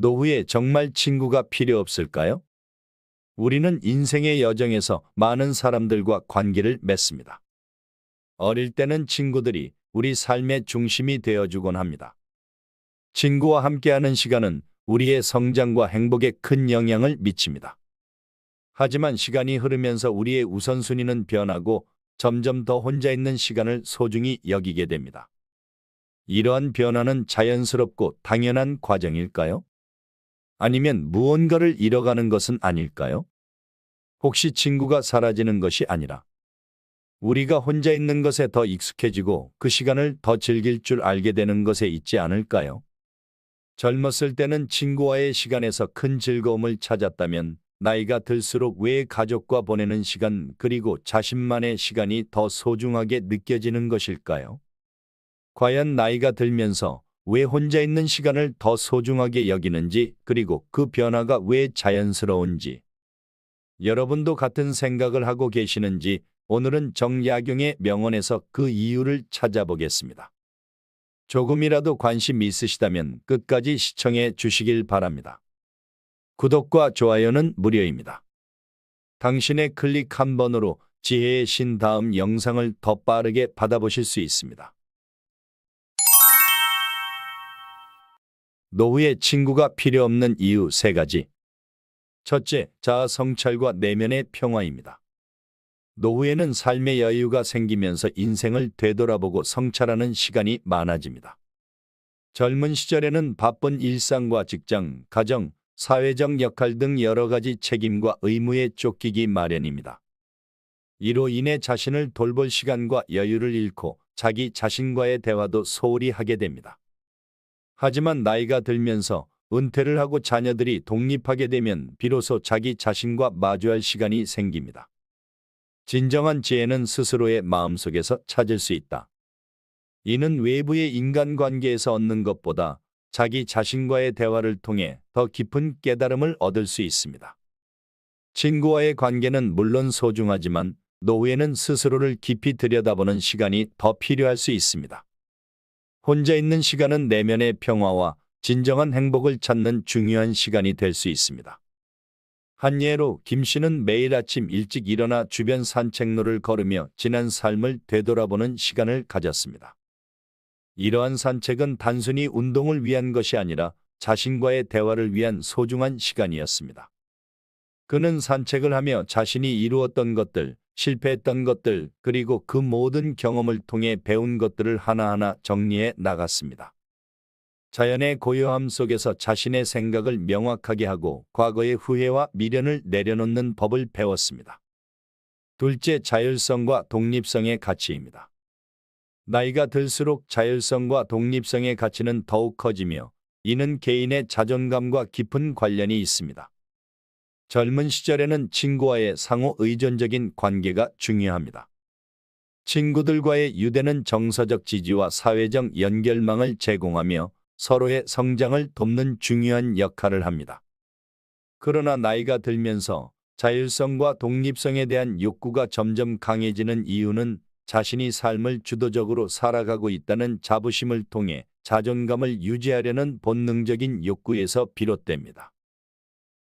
노후에 정말 친구가 필요 없을까요? 우리는 인생의 여정에서 많은 사람들과 관계를 맺습니다. 어릴 때는 친구들이 우리 삶의 중심이 되어주곤 합니다. 친구와 함께하는 시간은 우리의 성장과 행복에 큰 영향을 미칩니다. 하지만 시간이 흐르면서 우리의 우선순위는 변하고 점점 더 혼자 있는 시간을 소중히 여기게 됩니다. 이러한 변화는 자연스럽고 당연한 과정일까요? 아니면 무언가를 잃어가는 것은 아닐까요? 혹시 친구가 사라지는 것이 아니라 우리가 혼자 있는 것에 더 익숙해지고 그 시간을 더 즐길 줄 알게 되는 것에 있지 않을까요? 젊었을 때는 친구와의 시간에서 큰 즐거움을 찾았다면 나이가 들수록 왜 가족과 보내는 시간 그리고 자신만의 시간이 더 소중하게 느껴지는 것일까요? 과연 나이가 들면서 왜 혼자 있는 시간을 더 소중하게 여기는지 그리고 그 변화가 왜 자연스러운지 여러분도 같은 생각을 하고 계시는지 오늘은 정약용의 명언에서 그 이유를 찾아보겠습니다. 조금이라도 관심 있으시다면 끝까지 시청해 주시길 바랍니다. 구독과 좋아요는 무료입니다. 당신의 클릭 한 번으로 지혜의 신 다음 영상을 더 빠르게 받아보실 수 있습니다. 노후에 친구가 필요 없는 이유 세 가지. 첫째, 자아 성찰과 내면의 평화입니다. 노후에는 삶의 여유가 생기면서 인생을 되돌아보고 성찰하는 시간이 많아집니다. 젊은 시절에는 바쁜 일상과 직장, 가정, 사회적 역할 등 여러 가지 책임과 의무에 쫓기기 마련입니다. 이로 인해 자신을 돌볼 시간과 여유를 잃고 자기 자신과의 대화도 소홀히 하게 됩니다. 하지만 나이가 들면서 은퇴를 하고 자녀들이 독립하게 되면 비로소 자기 자신과 마주할 시간이 생깁니다. 진정한 지혜는 스스로의 마음속에서 찾을 수 있다. 이는 외부의 인간관계에서 얻는 것보다 자기 자신과의 대화를 통해 더 깊은 깨달음을 얻을 수 있습니다. 친구와의 관계는 물론 소중하지만 노후에는 스스로를 깊이 들여다보는 시간이 더 필요할 수 있습니다. 혼자 있는 시간은 내면의 평화와 진정한 행복을 찾는 중요한 시간이 될 수 있습니다. 한 예로 김 씨는 매일 아침 일찍 일어나 주변 산책로를 걸으며 지난 삶을 되돌아보는 시간을 가졌습니다. 이러한 산책은 단순히 운동을 위한 것이 아니라 자신과의 대화를 위한 소중한 시간이었습니다. 그는 산책을 하며 자신이 이루었던 것들, 실패했던 것들, 그리고 그 모든 경험을 통해 배운 것들을 하나하나 정리해 나갔습니다. 자연의 고요함 속에서 자신의 생각을 명확하게 하고 과거의 후회와 미련을 내려놓는 법을 배웠습니다. 둘째, 자율성과 독립성의 가치입니다. 나이가 들수록 자율성과 독립성의 가치는 더욱 커지며 이는 개인의 자존감과 깊은 관련이 있습니다. 젊은 시절에는 친구와의 상호 의존적인 관계가 중요합니다. 친구들과의 유대는 정서적 지지와 사회적 연결망을 제공하며 서로의 성장을 돕는 중요한 역할을 합니다. 그러나 나이가 들면서 자율성과 독립성에 대한 욕구가 점점 강해지는 이유는 자신이 삶을 주도적으로 살아가고 있다는 자부심을 통해 자존감을 유지하려는 본능적인 욕구에서 비롯됩니다.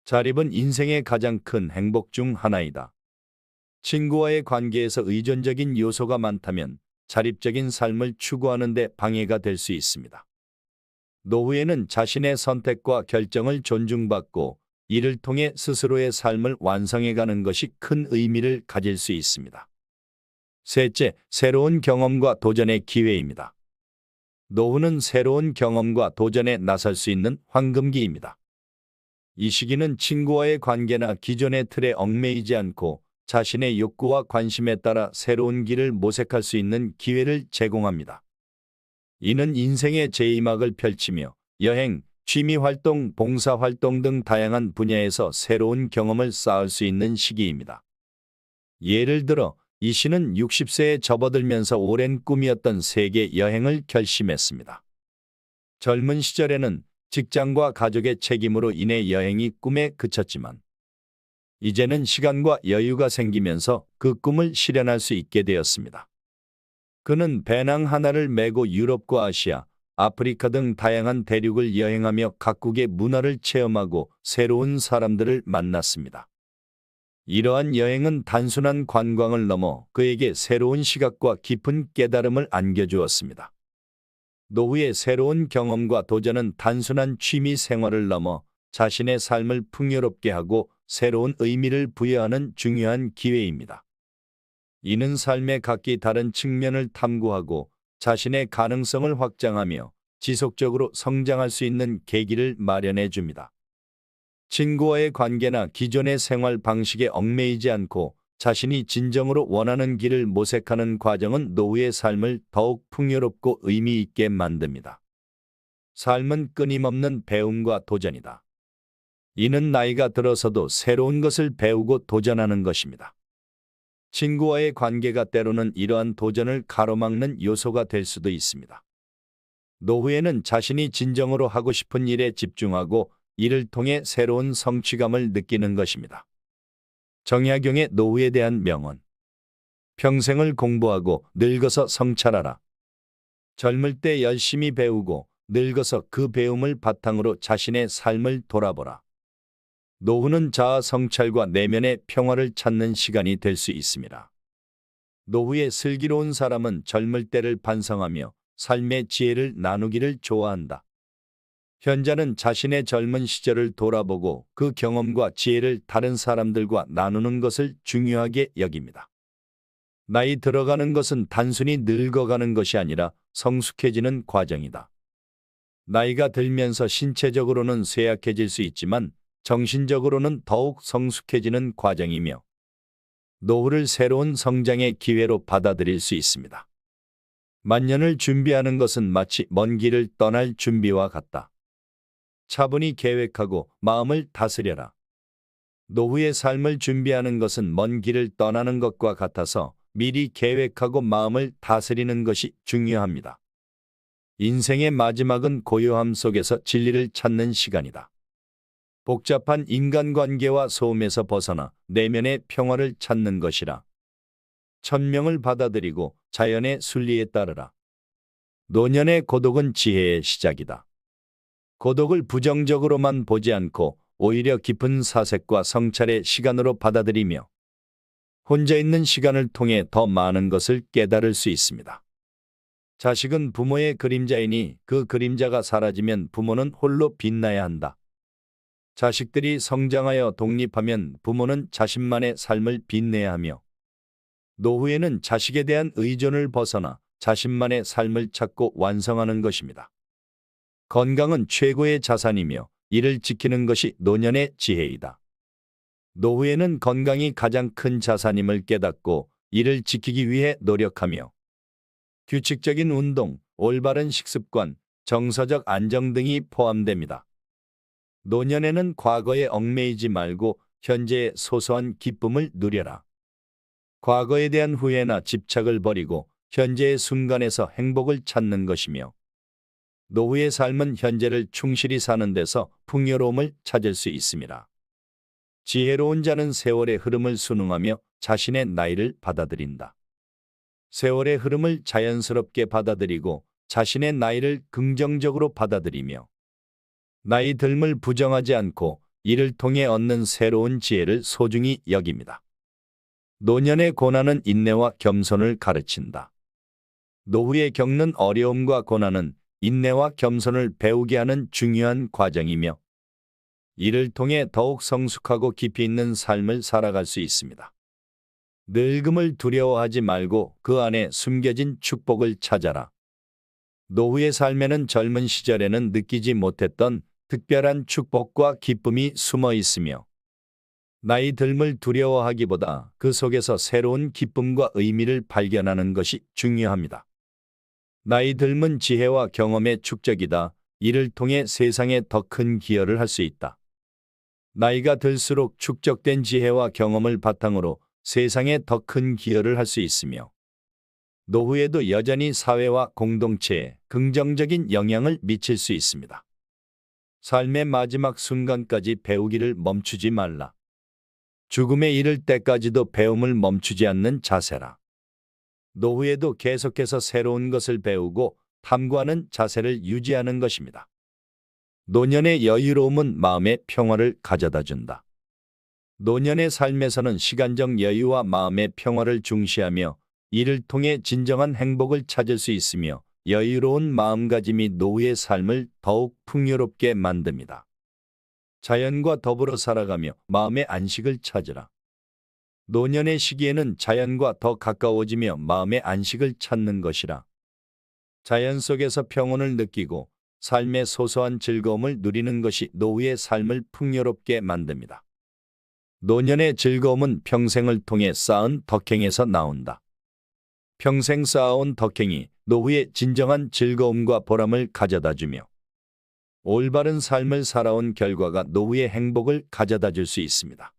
자립은 인생의 가장 큰 행복 중 하나이다. 친구와의 관계에서 의존적인 요소가 많다면 자립적인 삶을 추구하는 데 방해가 될 수 있습니다. 노후에는 자신의 선택과 결정을 존중받고 이를 통해 스스로의 삶을 완성해가는 것이 큰 의미를 가질 수 있습니다. 셋째, 새로운 경험과 도전의 기회입니다. 노후는 새로운 경험과 도전에 나설 수 있는 황금기입니다. 이 시기는 친구와의 관계나 기존의 틀에 얽매이지 않고 자신의 욕구와 관심에 따라 새로운 길을 모색할 수 있는 기회를 제공합니다. 이는 인생의 제2막을 펼치며 여행, 취미활동, 봉사활동 등 다양한 분야에서 새로운 경험을 쌓을 수 있는 시기입니다. 예를 들어 이 씨는 60세에 접어들면서 오랜 꿈이었던 세계 여행을 결심했습니다. 젊은 시절에는 직장과 가족의 책임으로 인해 여행이 꿈에 그쳤지만 이제는 시간과 여유가 생기면서 그 꿈을 실현할 수 있게 되었습니다. 그는 배낭 하나를 메고 유럽과 아시아, 아프리카 등 다양한 대륙을 여행하며 각국의 문화를 체험하고 새로운 사람들을 만났습니다. 이러한 여행은 단순한 관광을 넘어 그에게 새로운 시각과 깊은 깨달음을 안겨주었습니다. 노후의 새로운 경험과 도전은 단순한 취미 생활을 넘어 자신의 삶을 풍요롭게 하고 새로운 의미를 부여하는 중요한 기회입니다. 이는 삶의 각기 다른 측면을 탐구하고 자신의 가능성을 확장하며 지속적으로 성장할 수 있는 계기를 마련해 줍니다. 친구와의 관계나 기존의 생활 방식에 얽매이지 않고 자신이 진정으로 원하는 길을 모색하는 과정은 노후의 삶을 더욱 풍요롭고 의미 있게 만듭니다. 삶은 끊임없는 배움과 도전이다. 이는 나이가 들어서도 새로운 것을 배우고 도전하는 것입니다. 친구와의 관계가 때로는 이러한 도전을 가로막는 요소가 될 수도 있습니다. 노후에는 자신이 진정으로 하고 싶은 일에 집중하고 이를 통해 새로운 성취감을 느끼는 것입니다. 정약용의 노후에 대한 명언. 평생을 공부하고 늙어서 성찰하라. 젊을 때 열심히 배우고 늙어서 그 배움을 바탕으로 자신의 삶을 돌아보라. 노후는 자아 성찰과 내면의 평화를 찾는 시간이 될 수 있습니다. 노후의 슬기로운 사람은 젊을 때를 반성하며 삶의 지혜를 나누기를 좋아한다. 현자는 자신의 젊은 시절을 돌아보고 그 경험과 지혜를 다른 사람들과 나누는 것을 중요하게 여깁니다. 나이 들어가는 것은 단순히 늙어가는 것이 아니라 성숙해지는 과정이다. 나이가 들면서 신체적으로는 쇠약해질 수 있지만 정신적으로는 더욱 성숙해지는 과정이며 노후를 새로운 성장의 기회로 받아들일 수 있습니다. 만년을 준비하는 것은 마치 먼 길을 떠날 준비와 같다. 차분히 계획하고 마음을 다스려라. 노후의 삶을 준비하는 것은 먼 길을 떠나는 것과 같아서 미리 계획하고 마음을 다스리는 것이 중요합니다. 인생의 마지막은 고요함 속에서 진리를 찾는 시간이다. 복잡한 인간관계와 소음에서 벗어나 내면의 평화를 찾는 것이라. 천명을 받아들이고 자연의 순리에 따르라. 노년의 고독은 지혜의 시작이다. 고독을 부정적으로만 보지 않고 오히려 깊은 사색과 성찰의 시간으로 받아들이며 혼자 있는 시간을 통해 더 많은 것을 깨달을 수 있습니다. 자식은 부모의 그림자이니 그 그림자가 사라지면 부모는 홀로 빛나야 한다. 자식들이 성장하여 독립하면 부모는 자신만의 삶을 빛내야 하며 노후에는 자식에 대한 의존을 벗어나 자신만의 삶을 찾고 완성하는 것입니다. 건강은 최고의 자산이며 이를 지키는 것이 노년의 지혜이다. 노후에는 건강이 가장 큰 자산임을 깨닫고 이를 지키기 위해 노력하며 규칙적인 운동, 올바른 식습관, 정서적 안정 등이 포함됩니다. 노년에는 과거에 얽매이지 말고 현재의 소소한 기쁨을 누려라. 과거에 대한 후회나 집착을 버리고 현재의 순간에서 행복을 찾는 것이며 노후의 삶은 현재를 충실히 사는 데서 풍요로움을 찾을 수 있습니다. 지혜로운 자는 세월의 흐름을 순응하며 자신의 나이를 받아들인다. 세월의 흐름을 자연스럽게 받아들이고 자신의 나이를 긍정적으로 받아들이며 나이 듦을 부정하지 않고 이를 통해 얻는 새로운 지혜를 소중히 여깁니다. 노년의 고난은 인내와 겸손을 가르친다. 노후에 겪는 어려움과 고난은 인내와 겸손을 배우게 하는 중요한 과정이며 이를 통해 더욱 성숙하고 깊이 있는 삶을 살아갈 수 있습니다. 늙음을 두려워하지 말고 그 안에 숨겨진 축복을 찾아라. 노후의 삶에는 젊은 시절에는 느끼지 못했던 특별한 축복과 기쁨이 숨어 있으며 나이 듦을 두려워하기보다 그 속에서 새로운 기쁨과 의미를 발견하는 것이 중요합니다. 나이 듦은 지혜와 경험의 축적이다. 이를 통해 세상에 더 큰 기여를 할 수 있다. 나이가 들수록 축적된 지혜와 경험을 바탕으로 세상에 더 큰 기여를 할 수 있으며 노후에도 여전히 사회와 공동체에 긍정적인 영향을 미칠 수 있습니다. 삶의 마지막 순간까지 배우기를 멈추지 말라. 죽음에 이를 때까지도 배움을 멈추지 않는 자세라. 노후에도 계속해서 새로운 것을 배우고 탐구하는 자세를 유지하는 것입니다. 노년의 여유로움은 마음의 평화를 가져다 준다. 노년의 삶에서는 시간적 여유와 마음의 평화를 중시하며 이를 통해 진정한 행복을 찾을 수 있으며 여유로운 마음가짐이 노후의 삶을 더욱 풍요롭게 만듭니다. 자연과 더불어 살아가며 마음의 안식을 찾으라. 노년의 시기에는 자연과 더 가까워지며 마음의 안식을 찾는 것이라. 자연 속에서 평온을 느끼고 삶의 소소한 즐거움을 누리는 것이 노후의 삶을 풍요롭게 만듭니다. 노년의 즐거움은 평생을 통해 쌓은 덕행에서 나온다. 평생 쌓아온 덕행이 노후의 진정한 즐거움과 보람을 가져다 주며 올바른 삶을 살아온 결과가 노후의 행복을 가져다 줄 수 있습니다.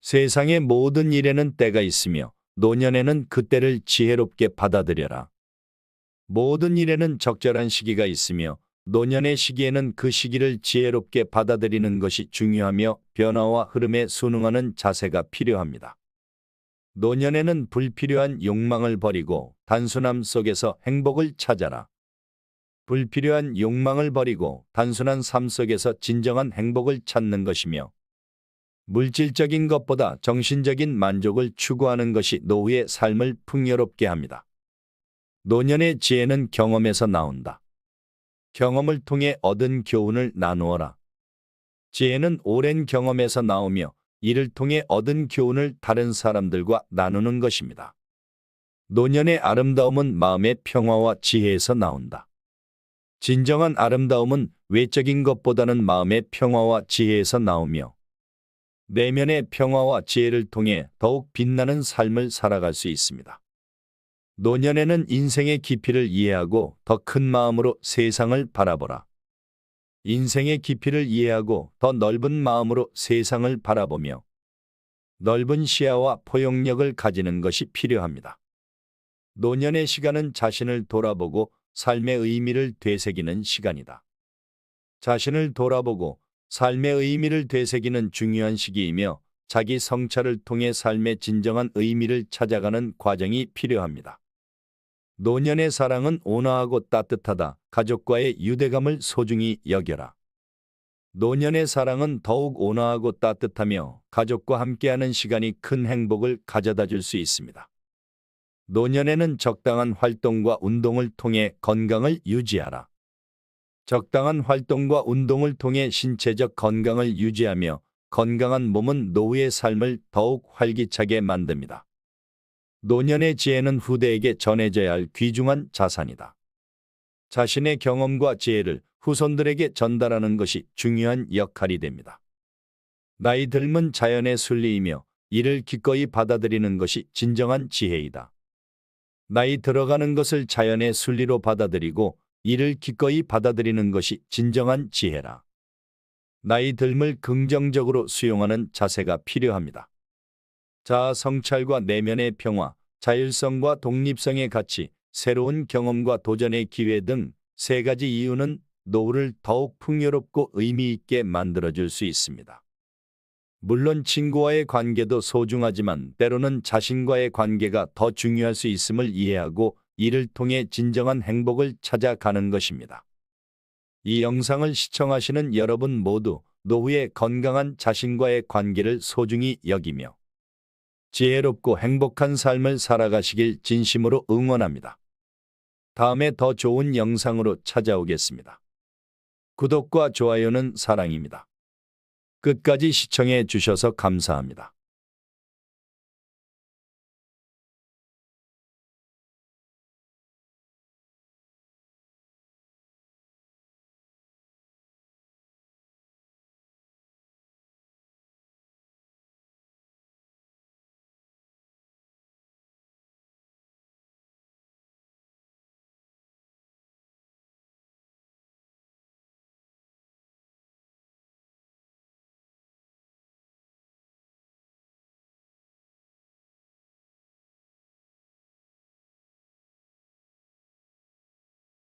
세상의 모든 일에는 때가 있으며 노년에는 그 때를 지혜롭게 받아들여라. 모든 일에는 적절한 시기가 있으며 노년의 시기에는 그 시기를 지혜롭게 받아들이는 것이 중요하며 변화와 흐름에 순응하는 자세가 필요합니다. 노년에는 불필요한 욕망을 버리고 단순함 속에서 행복을 찾아라. 불필요한 욕망을 버리고 단순한 삶 속에서 진정한 행복을 찾는 것이며 물질적인 것보다 정신적인 만족을 추구하는 것이 노후의 삶을 풍요롭게 합니다. 노년의 지혜는 경험에서 나온다. 경험을 통해 얻은 교훈을 나누어라. 지혜는 오랜 경험에서 나오며 이를 통해 얻은 교훈을 다른 사람들과 나누는 것입니다. 노년의 아름다움은 마음의 평화와 지혜에서 나온다. 진정한 아름다움은 외적인 것보다는 마음의 평화와 지혜에서 나오며 내면의 평화와 지혜를 통해 더욱 빛나는 삶을 살아갈 수 있습니다. 노년에는 인생의 깊이를 이해하고 더 큰 마음으로 세상을 바라보라. 인생의 깊이를 이해하고 더 넓은 마음으로 세상을 바라보며 넓은 시야와 포용력을 가지는 것이 필요합니다. 노년의 시간은 자신을 돌아보고 삶의 의미를 되새기는 시간이다. 자신을 돌아보고 삶의 의미를 되새기는 중요한 시기이며 자기 성찰을 통해 삶의 진정한 의미를 찾아가는 과정이 필요합니다. 노년의 사랑은 온화하고 따뜻하다. 가족과의 유대감을 소중히 여겨라. 노년의 사랑은 더욱 온화하고 따뜻하며 가족과 함께하는 시간이 큰 행복을 가져다 줄 수 있습니다. 노년에는 적당한 활동과 운동을 통해 건강을 유지하라. 적당한 활동과 운동을 통해 신체적 건강을 유지하며 건강한 몸은 노후의 삶을 더욱 활기차게 만듭니다. 노년의 지혜는 후대에게 전해져야 할 귀중한 자산이다. 자신의 경험과 지혜를 후손들에게 전달하는 것이 중요한 역할이 됩니다. 나이 들면 자연의 순리이며 이를 기꺼이 받아들이는 것이 진정한 지혜이다. 나이 들어가는 것을 자연의 순리로 받아들이고 이를 기꺼이 받아들이는 것이 진정한 지혜라. 나이 들을 긍정적으로 수용하는 자세가 필요합니다. 자아 성찰과 내면의 평화, 자율성과 독립성의 가치, 새로운 경험과 도전의 기회 등 세 가지 이유는 노후를 더욱 풍요롭고 의미 있게 만들어줄 수 있습니다. 물론 친구와의 관계도 소중하지만 때로는 자신과의 관계가 더 중요할 수 있음을 이해하고 이를 통해 진정한 행복을 찾아가는 것입니다. 이 영상을 시청하시는 여러분 모두 노후의 건강한 자신과의 관계를 소중히 여기며 지혜롭고 행복한 삶을 살아가시길 진심으로 응원합니다. 다음에 더 좋은 영상으로 찾아오겠습니다. 구독과 좋아요는 사랑입니다. 끝까지 시청해 주셔서 감사합니다.